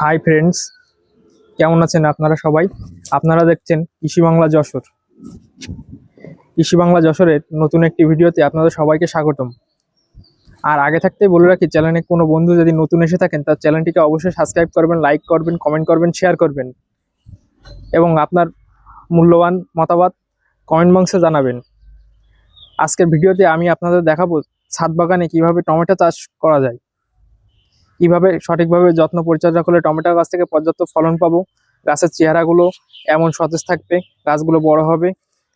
Hi friends কেমন আছেন আপনারা সবাই? আপনারা দেখছেন কৃষি বাংলা যশোর। কৃষি বাংলা যশোরের নতুন একটি ভিডিওতে আপনাদের সবাইকে স্বাগতম। আর আগে থাকতেই বলে রাখি, চ্যানেলে কোনো বন্ধু যদি নতুন এসে থাকেন, তার চ্যানেলটিকে অবশ্যই সাবস্ক্রাইব করবেন, লাইক করবেন, কমেন্ট করবেন, শেয়ার করবেন। এবং আপনার মূল্যবান মতামত কমেন্ট বক্সে জানাবেন। আজকের ভিডিওতে আমি আপনাদের দেখাবো ছাদ বাগানে কীভাবে টমেটো চাষ করা যায়। কীভাবে সঠিকভাবে যত্ন পরিচর্যা করলে টমেটো গাছ থেকে পর্যাপ্ত ফলন পাবো? গাছের চেহারাগুলো এমন সতেজ থাকবে, গাছগুলো বড় হবে।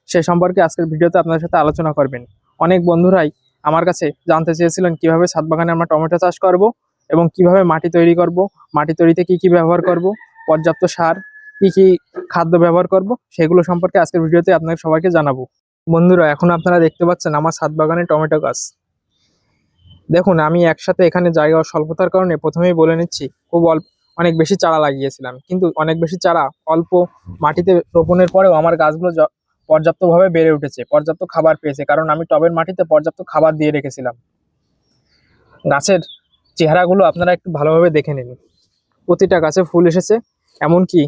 সে সম্পর্কে আজকের ভিডিওতে আপনাদের সাথে আলোচনা করবেন। অনেক বন্ধুরাই আমার কাছে জানতে চেয়েছিলেন কীভাবে ছাদ বাগানে আমরা টমেটো চাষ করব এবং কীভাবে মাটি তৈরি করব, মাটি তৈরিতে কি কি ব্যবহার করব, পর্যাপ্ত সার, কি কি খাদ্য ব্যবহার করব, সেগুলো সম্পর্কে আজকের ভিডিওতে আপনাদের সবাইকে জানাব। বন্ধুরা, এখন আপনারা দেখতে পাচ্ছেন আমার ছাদ বাগানে টমেটো গাছ। দেখুন, আমি একসাথে এখানে জায়গা স্বল্পতার কারণে প্রথমেই বলে নিচ্ছি, খুব অল্প, অনেক বেশি চারা লাগিয়েছিলাম। কিন্তু অনেক বেশি চারা অল্প মাটিতে রোপণের পরেও আমার গাছগুলো পর্যাপ্তভাবে বেড়ে উঠেছে, পর্যাপ্ত খাবার পেয়েছে। কারণ আমি টবের মাটিতে পর্যাপ্ত খাবার দিয়ে রেখেছিলাম। গাছের চেহারাগুলো আপনারা একটু ভালোভাবে দেখে নিন। প্রতিটা গাছে ফুল এসেছে, এমনকি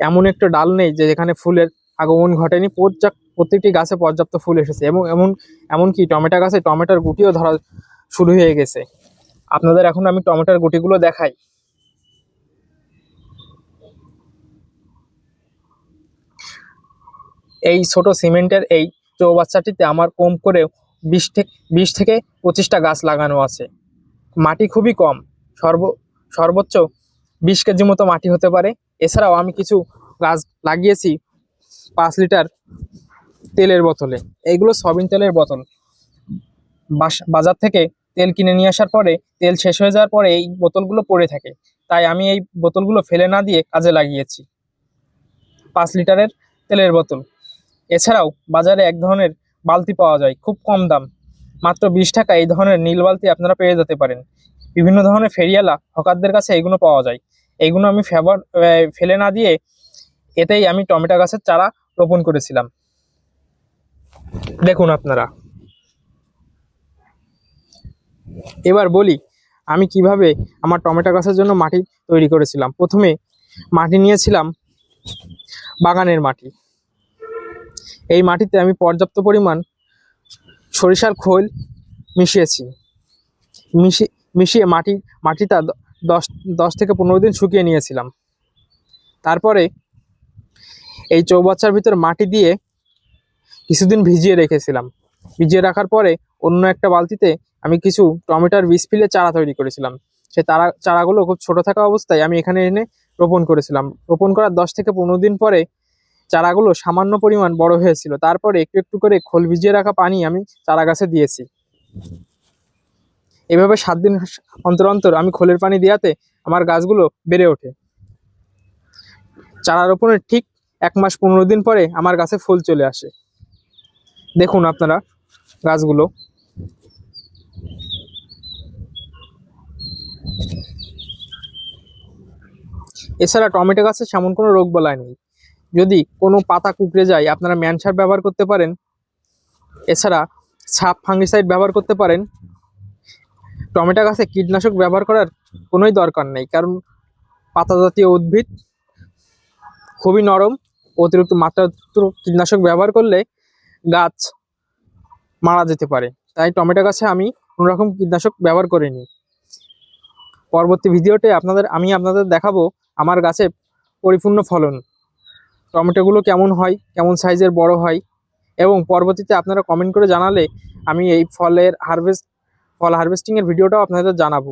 এমন একটা ডাল নেই যে যেখানে ফুলের আগমন ঘটেনি, পর্যাপ্ত প্রত্যেকটি গাছে পর্যাপ্ত ফুল এসেছে। এবং এমন, এমনকি টমেটো গাছে টমেটোর গুটিও ধরা শুরু হয়ে গেছে। আপনাদের এখন আমি টমেটোর গুটিগুলো দেখাই। এই ছোট সিমেন্টের এই চৌবাচ্চাটিতে আমার কম করে বিশ থেকে বিশ থেকে পঁচিশটা গাছ লাগানো আছে। মাটি খুবই কম। সর্ব সর্বোচ্চ বিশ কেজি মতো মাটি হতে পারে। এছাড়াও আমি কিছু গাছ লাগিয়েছি পাঁচ লিটার তেলের বোতলে। এইগুলো সয়াবিন তেলের বোতল। বাজার থেকে তেল কিনে নিয়ে আসার পরে তেল শেষ হয়ে যাওয়ার পরে এই বোতলগুলো পড়ে থাকে। তাই আমি এই বোতলগুলো ফেলে না দিয়ে কাজে লাগিয়েছি। পাঁচ লিটারের তেলের বোতল। এছাড়াও বাজারে এক ধরনের বালতি পাওয়া যায়, খুব কম দাম। মাত্র বিশ টাকা এই ধরনের নীল বালতি আপনারা পেয়ে যেতে পারেন। বিভিন্ন ধরনের ফেরিয়ালা হকারদের কাছে এগুলো পাওয়া যায়। এইগুলো আমি ফেবার ফেলে না দিয়ে এতেই আমি টমেটো গাছের চারা রোপণ করেছিলাম। দেখুন আপনারা। এবার বলি, আমি কীভাবে আমার টমেটো গাছের জন্য মাটি তৈরি করেছিলাম? প্রথমে মাটি নিয়েছিলাম বাগানের মাটি। এই মাটিতে আমি পর্যাপ্ত পরিমাণ সরিষার খোল মিশিয়েছি। মিশিয়ে মিশিয়ে মাটি, মাটিটা দশ দশ থেকে পনেরো দিন শুকিয়ে নিয়েছিলাম। তারপরে এই চৌবাচ্চার ভিতর মাটি দিয়ে কিছুদিন ভিজিয়ে রেখেছিলাম। ভিজিয়ে রাখার পরে অন্য একটা বালতিতে আমি কিছু টমেটোর বীজ ফেলে চারা তৈরি করেছিলাম। সে চারা চারাগুলো খুব ছোট থাকা অবস্থায় আমি এখানে এনে রোপণ করেছিলাম। রোপণ করার দশ থেকে পনেরো দিন পরে চারাগুলো সামান্য পরিমাণ বড় হয়েছিল। তারপরে একটু একটু করে খোল ভিজিয়ে রাখা পানি আমি চারা গাছে দিয়েছি। এভাবে সাত দিন অন্তর অন্তর আমি খোলের পানি দেওয়াতে আমার গাছগুলো বেড়ে ওঠে। চারা রোপণের ঠিক এক মাস পনেরো দিন পরে আমার গাছে ফুল চলে আসে। দেখুন আপনারা গাছগুলো। এছাড়া টমেটো গাছে সেমন কোনো রোগ বলায় নেই। যদি কোনো পাতা কুকড়ে যায়, আপনারা ম্যান সার ব্যবহার করতে পারেন। এছাড়া সাপ ফাঙ্গিসাইড ব্যবহার করতে পারেন। টমেটো গাছে কীটনাশক ব্যবহার করার কোনোই দরকার নেই, কারণ পাতা জাতীয় উদ্ভিদ খুবই নরম, অতিরিক্ত মাত্রাতিরিক্ত কীটনাশক ব্যবহার করলে গাছ মারা যেতে পারে। তাই টমেটো গাছে আমি কোনো রকম কীটনাশক ব্যবহার করিনি। পরবর্তী ভিডিওতে আপনাদের, আমি আপনাদের দেখাবো আমার গাছে পরিপূর্ণ ফলন। টমেটোগুলো কেমন হয়, কেমন সাইজের বড় হয়, এবং পরবর্তীতে আপনারা কমেন্ট করে জানালে আমি এই ফলের হারভেস্ট ফল হারভেস্টিংয়ের ভিডিওটাও আপনাদের জানাব।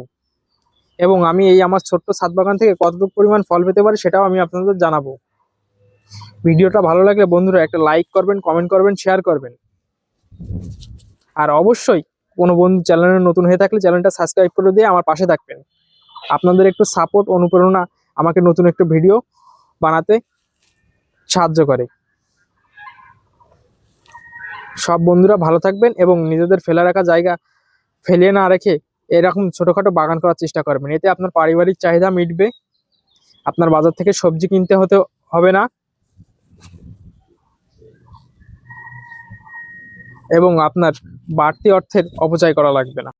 এবং আমি এই আমার ছোট্ট ছাদ বাগান থেকে কতটুকু পরিমাণ ফল পেতে পারি সেটাও আমি আপনাদের জানাব। ভিডিওটা ভালো লাগলে বন্ধুরা একটা লাইক করবেন কমেন্ট করবেন শেয়ার করবেন। আর অবশ্যই কোনো বন্ধু চ্যানেলে নতুন হয়ে থাকলে চ্যানেলটা সাবস্ক্রাইব করে দিয়ে আমার পাশে থাকবেন। আপনাদের একটু সাপোর্ট অনুপ্রেরণা আমাকে নতুন একটু ভিডিও বানাতে সাহায্য করে। সব বন্ধুরা ভালো থাকবেন এবং নিজেদের ফেলে রাখা জায়গা ফেলিয়ে না রেখে এরকম ছোটোখাটো বাগান করার চেষ্টা করবেন। এতে আপনার পারিবারিক চাহিদা মিটবে, আপনার বাজার থেকে সবজি কিনতে হতে হবে না। এবং আপনার বাড়তি অর্থের অপচয় করা লাগবে না।